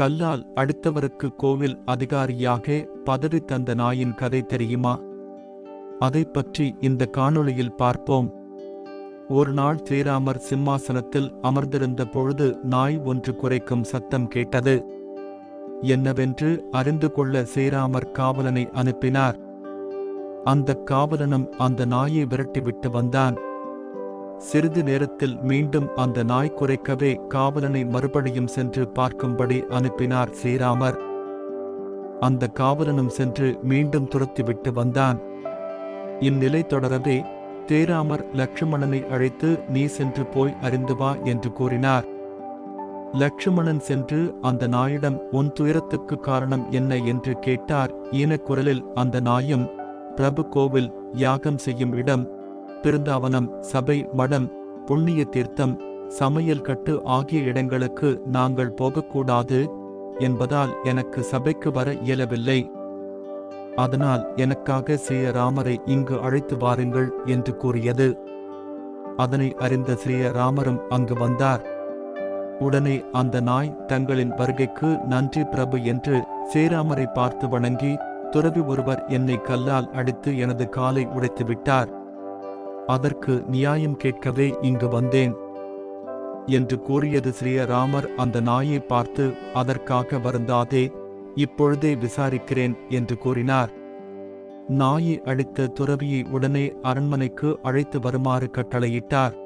கல்லால் அடுத்தவருக்கு கோவில் அதிகாரியாக பதறி தந்த நாயின் கதை தெரியுமா? அதைப் பற்றி இந்த காணொளியில் பார்ப்போம். ஒரு நாள் ஸ்ரீராமர் சிம்மாசனத்தில் அமர்ந்திருந்த பொழுது நாய் ஒன்று குறைக்கும் சத்தம் கேட்டது. என்னவென்று அறிந்து கொள்ள ஸ்ரீராமர் காவலனை அனுப்பினார். அந்த காவலனும் அந்த நாயை விரட்டிவிட்டு வந்தான். சிறிது நேரத்தில் மீண்டும் அந்த நாய் குறைக்கவே காவலனை மறுபடியும் சென்று பார்க்கும்படி அனுப்பினார் ஸ்ரீராமர். அந்த காவலனும் சென்று மீண்டும் துரத்திவிட்டு வந்தான். இந்நிலை தொடரவே தேராமர் லட்சுமணனை அழைத்து நீ சென்று போய் அறிந்து வா என்று கூறினார். லட்சுமணன் சென்று அந்த நாயிடம் உன் துயரத்துக்கு காரணம் என்ன? என்று கேட்டார். ஈனக்குரலில் அந்த நாயும் பிரபு கோவில் யாகம் செய்யும் இடம் பிருந்தாவனம் சபை மடம் புண்ணிய தீர்த்தம் சமையல் கட்டு ஆகிய இடங்களுக்கு நாங்கள் போகக்கூடாது என்பதால் எனக்கு சபைக்கு வர இயலவில்லை. அதனால் எனக்காக ஸ்ரீராமரை இங்கு அழைத்து வாருங்கள் என்று கூறியது. அதனை அறிந்த ஸ்ரீராமரும் அங்கு வந்தார். உடனே அந்த நாய் தங்களின் வருகைக்கு நன்றி பிரபு என்று ஸ்ரீராமரை பார்த்து வணங்கி துறவி ஒருவர் என்னை கல்லால் அடித்து எனது காலை உடைத்து விட்டார் அதற்கு நியாயம் கேட்கவே இங்கு வந்தேன். என்று கூறியது ஸ்ரீராமர் அந்த நாயை பார்த்து அதற்காக வருந்தாதே இப்பொழுதே விசாரிக்கிறேன் என்று கூறினார். நாயை அழித்த துறவியை உடனே அரண்மனைக்கு அழைத்து வருமாறு கட்டளையிட்டார்.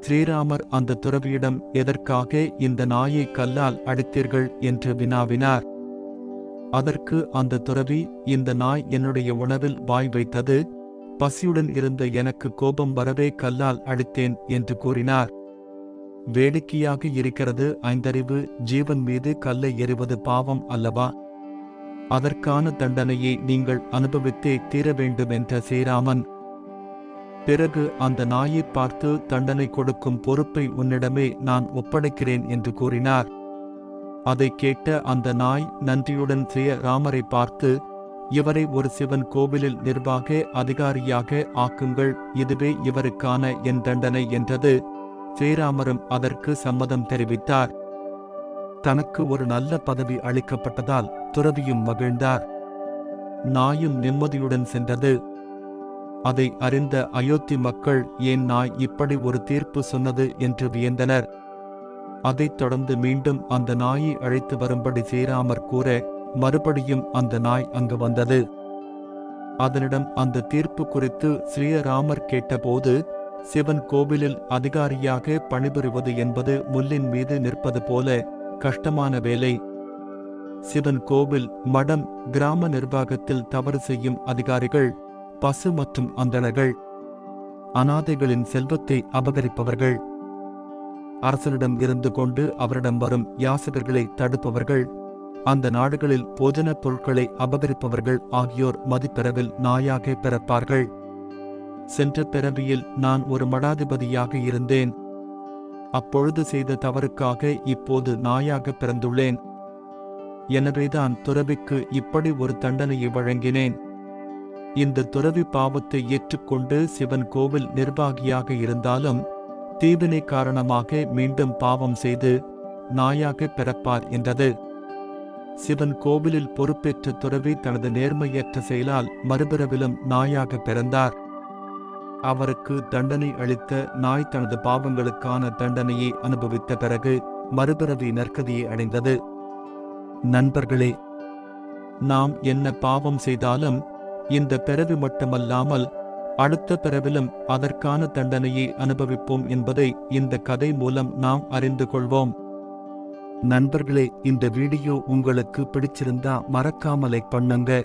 ஸ்ரீராமர் அந்த துறவியிடம் எதற்காக இந்த நாயை கல்லால் அடித்தீர்கள் என்று வினாவினார். அதற்கு அந்த துறவி இந்த நாய் என்னுடைய உணவில் வாய் வைத்தது பசியுடன் இருந்த எனக்கு கோபம் வரவே கல்லால் அடித்தேன் என்று கூறினார். வேடிக்கையாக இருக்கிறது ஐந்தறிவு ஜீவன் மீது கல்லை எறிவது பாவம் அல்லவா? அதற்கான தண்டனையை நீங்கள் அனுபவித்தே தீர வேண்டும் என்ற ஸ்ரீராமன் பிறகு அந்த நாயை பார்த்து தண்டனை கொடுக்கும் பொறுப்பை உன்னிடமே நான் ஒப்படைக்கிறேன் என்று கூறினார். அதை கேட்ட அந்த நாய் நன்றியுடன் ஸ்ரீராமரை பார்த்து இவரை ஒரு சிவன் கோவிலில் நிர்வாக அதிகாரியாக ஆக்குங்கள். இதுவே இவருக்கான என் தண்டனை என்றது. ஸ்ரீராமரும் அதற்கு சம்மதம் தெரிவித்தார். தனக்கு ஒரு நல்ல பதவி அளிக்கப்பட்டதால் துறவியும் மகிழ்ந்தார். நாயும் நிம்மதியுடன் சென்றது. அதை அறிந்த அயோத்தி மக்கள் ஏன் நாய் இப்படி ஒரு தீர்ப்பு சொன்னது? என்று வியந்தனர். அதைத் தொடர்ந்து மீண்டும் அந்த நாயை அழைத்து வரும்படி ஸ்ரீராமர் கூற மறுபடியும் அந்த நாய் அங்கு வந்தது. அதனிடம் அந்த தீர்ப்பு குறித்து ஸ்ரீராமர் கேட்டபோது சிவன் கோவிலில் அதிகாரியாக பணிபுரிவது என்பது முள்ளின் மீது நிற்பது போல கஷ்டமான வேலை. சிவன் கோவில் மடம் கிராம நிர்வாகத்தில் தவறு செய்யும் அதிகாரிகள் பசு மற்றும் அந்தணர்கள் அனாதைகளின் செல்வத்தை அபகரிப்பவர்கள். அரசனிடம் இருந்து கொண்டு அவரிடம் வரும் யாசகர்களை தடுப்பவர்கள். அந்த நாடுகளில் போஜனப் பொருட்களை அபகரிப்பவர்கள் ஆகியோர் மதிப்பிறவில் நாயாக பிறப்பார்கள். சென்ற பிறவியில் நான் ஒரு மடாதிபதியாக இருந்தேன். அப்பொழுது செய்த தவறுக்காக இப்போது நாயாக பிறந்துள்ளேன். எனவேதான் துறவிக்கு இப்படி ஒரு தண்டனையை வழங்கினேன். இந்த துறவி பாவத்தை ஏற்றுக்கொண்டு சிவன் கோவில் நிர்வாகியாக இருந்தாலும் தீவினை காரணமாக மீண்டும் பாவம் செய்து நாயாக பிறப்பார் என்றது. சிவன் கோவிலில் பொறுப்பேற்ற துறவி தனது நேர்மையற்ற செயலால் மறுபிறவிலும் நாயாக பிறந்தார். அவருக்கு தண்டனை அளித்த நாய் தனது பாவங்களுக்கான தண்டனையை அனுபவித்த பிறகு மறுபிறவி நற்கதியை அடைந்தது. நண்பர்களே நாம் என்ன பாவம் செய்தாலும் இந்த பிறவி மட்டுமல்லாமல் அடுத்த பிறவிலும் அதற்கான தண்டனையை அனுபவிப்போம் என்பதை இந்த கதை மூலம் நாம் அறிந்து கொள்வோம். நண்பர்களே இந்த வீடியோ உங்களுக்கு பிடிச்சிருந்தா மறக்காம லைக் பண்ணுங்க.